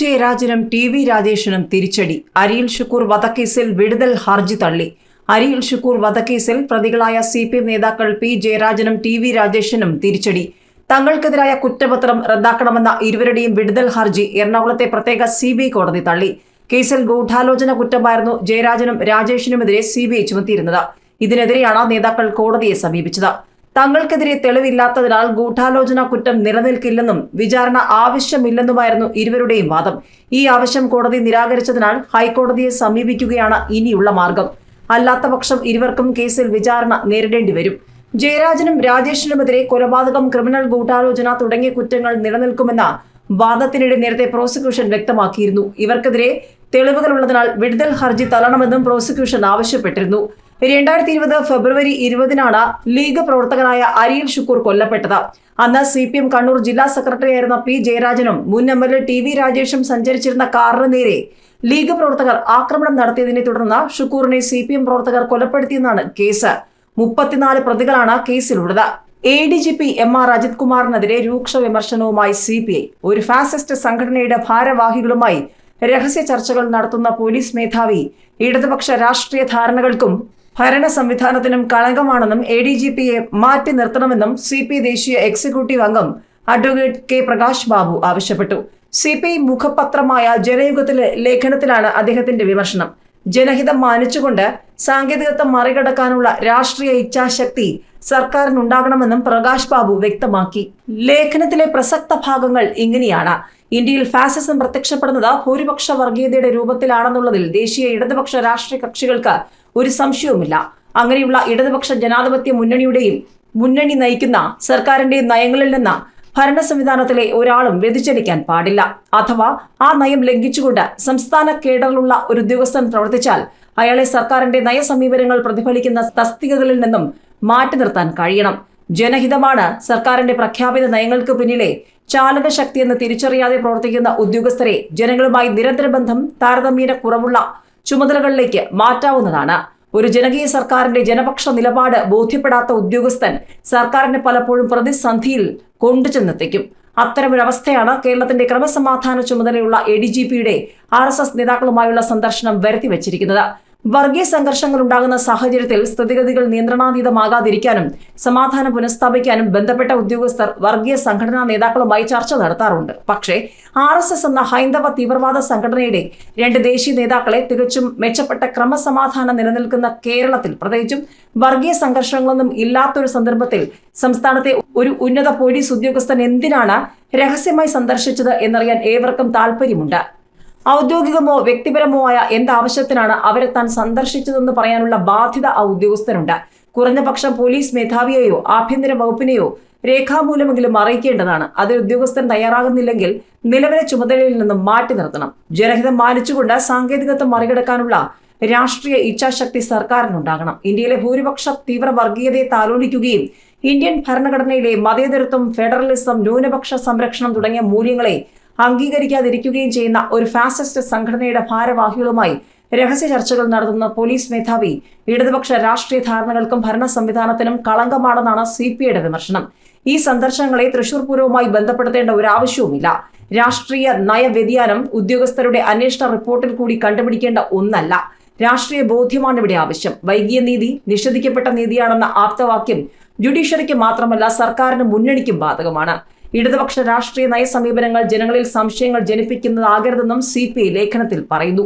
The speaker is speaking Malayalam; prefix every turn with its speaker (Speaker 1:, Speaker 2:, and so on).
Speaker 1: ജയരാജനും ടി വി രാജേഷനും തിരിച്ചടി. അരിയിൽ ഷുക്കൂർ വധക്കേസിൽ വിടുതൽ ഹർജി തള്ളി. അരിയിൽ ഷുക്കൂർ വധക്കേസിൽ പ്രതികളായ സി പി എം നേതാക്കൾ പി ജയരാജനും ടി വി രാജേഷനും തിരിച്ചടി. തങ്ങൾക്കെതിരായ കുറ്റപത്രം റദ്ദാക്കണമെന്ന ഇരുവരുടെയും വിടുതൽ ഹർജി എറണാകുളത്തെ പ്രത്യേക സി ബി കോടതി തള്ളി. കേസിൽ ഗൂഢാലോചന കുറ്റമായിരുന്നു ജയരാജനും രാജേഷിനുമെതിരെ സി ബി ഐ ചുമത്തിയിരുന്നത്. ഇതിനെതിരെയാണ് നേതാക്കൾ കോടതിയെ സമീപിച്ചത്. തങ്ങൾക്കെതിരെ തെളിവില്ലാത്തതിനാൽ ഗൂഢാലോചന കുറ്റം നിലനിൽക്കില്ലെന്നും വിചാരണ ആവശ്യമില്ലെന്നുമായിരുന്നു ഇരുവരുടെയും വാദം. ഈ ആവശ്യം കോടതി നിരാകരിച്ചതിനാൽ ഹൈക്കോടതിയെ സമീപിക്കുകയാണ് ഇനിയുള്ള മാർഗം. അല്ലാത്തപക്ഷം ഇരുവർക്കും കേസിൽ വിചാരണ നേരിടേണ്ടി വരും. ജയരാജനും രാജേഷിനുമെതിരെ കൊലപാതകം ക്രിമിനൽ ഗൂഢാലോചന തുടങ്ങിയ കുറ്റങ്ങൾ നിലനിൽക്കുമെന്ന വാദത്തിനിടെ നേരത്തെ പ്രോസിക്യൂഷൻ വ്യക്തമാക്കിയിരുന്നു. ഇവർക്കെതിരെ തെളിവുകളുള്ളതിനാൽ വിടുതൽ ഹർജി തള്ളണമെന്നും പ്രോസിക്യൂഷൻ ആവശ്യപ്പെട്ടിരുന്നു. രണ്ടായിരത്തി ഇരുപത് ഫെബ്രുവരി ഇരുപതിനാണ് ലീഗ് പ്രവർത്തകനായ അരിയിൽ ഷുക്കൂർ കൊല്ലപ്പെട്ടത്. അന്ന് സി പി എം കണ്ണൂർ ജില്ലാ സെക്രട്ടറി ആയിരുന്ന പി ജയരാജനും മുൻ M L A T V രാജേഷും സഞ്ചരിച്ചിരുന്ന കാറിന് നേരെ ലീഗ് പ്രവർത്തകർ ആക്രമണം നടത്തിയതിനെ തുടർന്ന് ഷുക്കൂറിനെ സി പി എം പ്രവർത്തകർ കൊലപ്പെടുത്തിയെന്നാണ് കേസ്. മുപ്പത്തിനാല് പ്രതികളാണ് കേസിലുള്ളത്. A D G P M R Ajith കുമാറിനെതിരെ രൂക്ഷ വിമർശനവുമായി സി പി ഐ ഒരു ഫാസിസ്റ്റ് സംഘടനയുടെ ഭാരവാഹികളുമായി രഹസ്യ ചർച്ചകൾ നടത്തുന്ന പോലീസ് മേധാവി ഇടതുപക്ഷ രാഷ്ട്രീയ ധാരണകൾക്കും ഭരണ സംവിധാനത്തിനും കളങ്കമാണെന്നും എ ഡി ജി പിയെ മാറ്റി നിർത്തണമെന്നും സി പി ദേശീയ എക്സിക്യൂട്ടീവ് അംഗം അഡ്വക്കേറ്റ് കെ പ്രകാശ് ബാബു ആവശ്യപ്പെട്ടു. സി പി ഐ മുഖപത്രമായ ജനയുഗത്തിലെ ലേഖനത്തിലാണ് അദ്ദേഹത്തിന്റെ വിമർശനം. ജനഹിതം മാനിച്ചുകൊണ്ട് സാങ്കേതികത്വം മറികടക്കാനുള്ള രാഷ്ട്രീയ ഇച്ഛാശക്തി സർക്കാരിനുണ്ടാകണമെന്നും പ്രകാശ് ബാബു വ്യക്തമാക്കി. ലേഖനത്തിലെ പ്രസക്ത ഭാഗങ്ങൾ ഇങ്ങനെയാണ്. ഇന്ത്യയിൽ ഫാസിസം പ്രത്യക്ഷപ്പെടുന്നത് ഭൂരിപക്ഷ വർഗീയതയുടെ രൂപത്തിലാണെന്നുള്ളതിൽ ദേശീയ ഇടതുപക്ഷ രാഷ്ട്രീയ കക്ഷികൾക്ക് ഒരു സംശയവുമില്ല. അങ്ങനെയുള്ള ഇടതുപക്ഷ ജനാധിപത്യ മുന്നണിയുടെയും മുന്നണി നയിക്കുന്ന സർക്കാരിന്റെയും നയങ്ങളിൽ നിന്ന് ഭരണ സംവിധാനത്തിലെ ഒരാളും വ്യതിചലിക്കാൻ പാടില്ല. അഥവാ ആ നയം ലംഘിച്ചുകൊണ്ട് സംസ്ഥാന കേഡറിലുള്ള ഒരു ഉദ്യോഗസ്ഥൻ പ്രവർത്തിച്ചാൽ അയാളെ സർക്കാരിന്റെ നയസമീപനങ്ങൾ പ്രതിഫലിക്കുന്ന തസ്തികകളിൽ നിന്നും മാറ്റി നിർത്താൻ കഴിയണം. ജനഹിതമാണ് സർക്കാരിന്റെ പ്രഖ്യാപിത നയങ്ങൾക്ക് പിന്നിലെ ചാലക ശക്തിയെന്ന് തിരിച്ചറിയാതെ പ്രവർത്തിക്കുന്ന ഉദ്യോഗസ്ഥരെ ജനങ്ങളുമായി നിരന്തര ബന്ധം താരതമ്യേന കുറവുള്ള ചുമതലകളിലേക്ക് മാറ്റാവുന്നതാണ്. ഒരു ജനകീയ സർക്കാരിന്റെ ജനപക്ഷ നിലപാട് ബോധ്യപ്പെടാത്ത ഉദ്യോഗസ്ഥൻ സർക്കാരിനെ പലപ്പോഴും പ്രതിസന്ധിയിൽ കൊണ്ടുചെന്നെത്തിക്കും അത്തരമൊരവസ്ഥയാണ് കേരളത്തിന്റെ ക്രമസമാധാന ചുമതലയുള്ള എ ഡി ജി പിയുടെ ആർ എസ് എസ് നേതാക്കളുമായുള്ള സന്ദർശനം വരുത്തി വച്ചിരിക്കുന്നത്. വർഗീയ സംഘർഷങ്ങൾ ഉണ്ടാകുന്ന സാഹചര്യത്തിൽ സ്ഥിതിഗതികൾ നിയന്ത്രണാതീതമാകാതിരിക്കാനും സമാധാനം പുനഃസ്ഥാപിക്കാനും ബന്ധപ്പെട്ട ഉദ്യോഗസ്ഥർ വർഗീയ സംഘടനാ നേതാക്കളുമായി ചർച്ച നടത്താറുണ്ട്. പക്ഷേ ആർ എസ് എസ് എന്ന ഹൈന്ദവ തീവ്രവാദ സംഘടനയുടെ രണ്ട് ദേശീയ നേതാക്കളെ തികച്ചും മെച്ചപ്പെട്ട ക്രമസമാധാനം നിലനിൽക്കുന്ന കേരളത്തിൽ പ്രത്യേകിച്ചും വർഗീയ സംഘർഷങ്ങളൊന്നും ഇല്ലാത്തൊരു സന്ദർഭത്തിൽ സംസ്ഥാനത്തെ ഒരു ഉന്നത പോലീസ് ഉദ്യോഗസ്ഥൻ എന്തിനാണ് രഹസ്യമായി സന്ദർശിച്ചത് എന്നറിയാൻ ഏവർക്കും താല്പര്യമുണ്ട് ഔദ്യോഗികമോ വ്യക്തിപരമോ ആയ എന്താവശ്യത്തിനാണ് അവരെ താൻ സന്ദർശിച്ചതെന്ന് പറയാനുള്ള ബാധ്യത ആ ഉദ്യോഗസ്ഥനുണ്ട്. കുറഞ്ഞ പക്ഷം പോലീസ് മേധാവിയെയോ ആഭ്യന്തര വകുപ്പിനെയോ രേഖാമൂലമെങ്കിലും അറിയിക്കേണ്ടതാണ്. അതിൽ ഉദ്യോഗസ്ഥൻ തയ്യാറാകുന്നില്ലെങ്കിൽ നിലവിലെ ചുമതലയിൽ നിന്നും മാറ്റി നിർത്തണം. ജനഹിതം മാനിച്ചുകൊണ്ട് സാങ്കേതികത്വം മറികടക്കാനുള്ള രാഷ്ട്രീയ ഇച്ഛാശക്തി സർക്കാരിനുണ്ടാകണം. ഇന്ത്യയിലെ ഭൂരിപക്ഷ തീവ്ര വർഗീയതയെ താലോലിക്കുകയും ഇന്ത്യൻ ഭരണഘടനയിലെ മതേതരത്വം ഫെഡറലിസം ന്യൂനപക്ഷ സംരക്ഷണം തുടങ്ങിയ മൂല്യങ്ങളെ അംഗീകരിക്കാതിരിക്കുകയും ചെയ്യുന്ന ഒരു ഫാസിസ്റ്റ് സംഘടനയുടെ ഭാരവാഹികളുമായി രഹസ്യ ചർച്ചകൾ നടത്തുന്ന പോലീസ് മേധാവി ഇടതുപക്ഷ രാഷ്ട്രീയ ധാരണകൾക്കും ഭരണ സംവിധാനത്തിനും കളങ്കമാണെന്നാണ് സി പി ഐയുടെ വിമർശനം. ഈ സന്ദർശനങ്ങളെ തൃശൂർ പൂരവുമായി ബന്ധപ്പെടുത്തേണ്ട ഒരു ആവശ്യവുമില്ല. രാഷ്ട്രീയ നയ വ്യതിയാനം ഉദ്യോഗസ്ഥരുടെ അന്വേഷണ റിപ്പോർട്ടിൽ കൂടി കണ്ടുപിടിക്കേണ്ട ഒന്നല്ല. രാഷ്ട്രീയ ബോധ്യമാണ് ഇവിടെ ആവശ്യം. വൈകിയ നീതി നിഷേധിക്കപ്പെട്ട നീതിയാണെന്ന ആപ്തവാക്യം ജുഡീഷ്യറിക്ക് മാത്രമല്ല സർക്കാരിന് മുന്നണിക്കും ബാധകമാണ്. ഇടതുപക്ഷ രാഷ്ട്രീയ നയ സമീപനങ്ങൾ ജനങ്ങളിൽ സംശയങ്ങൾ ജനിപ്പിക്കുന്നതാകരുതെന്നും സി പി ഐ ലേഖനത്തിൽ പറയുന്നു.